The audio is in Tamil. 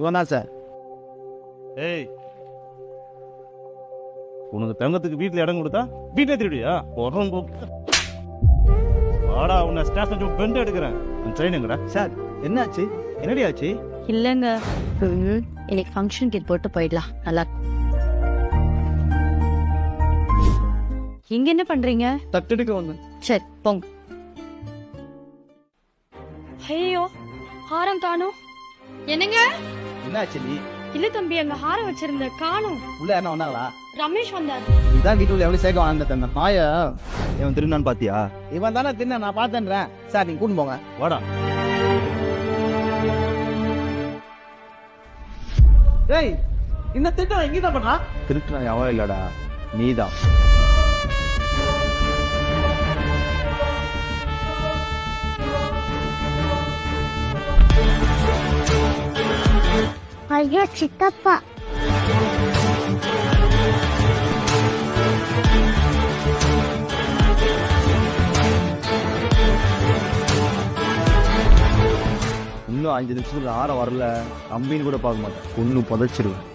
இவன் தான் சார். ஏய். உனக்கு தங்கத்துக்கு வீட்ல இடம் கொடுத்தா வீட்ல திருடியா? உடம்பு. வாடா உன்னை ஸ்டேஷன் பெண்ட் எடுக்கிறேன். ட்ரெயின் எங்கடா? சார் என்னாச்சு? என்னடி ஆச்சு? இல்லைங்க. இன்னைக்கு ஃபங்க்ஷன் கிட் போட்டு போயிடலாம். நல்லா. இங்க என்ன பண்றீங்க? தட்டெடுக்க வந்து சரி போங்க. ஐயோ ஹாரம் காணோம். என்னங்க? என்னாச்சு நீ? இல்ல தம்பி அங்க ஹாரம் வச்சிருந்த காணோம். உள்ள என்ன வந்தாங்களா? ரமேஷ் வந்தார். இதான் வீட்டுல எவ்வளவு சேர்க்க வாழ்ந்த தந்த மாய? இவன் திருநான்னு பாத்தியா? இவன் தானே தின்ன நான் பார்த்தேன்றேன் சார் நீங்க கூட்டு போங்க. வாடா. டேய் இந்த திட்டம் எங்க தான் பண்ணா? திருட்டுனா எவன் இல்லடா நீதான். ஐயோ சித்தப்பா. இன்னும் அஞ்சு நிமிஷத்துக்கு ஆற வரல. அம்பின்னு கூட பார்க்க மாட்டேன். ஒன்னு புதைச்சிருவேன்.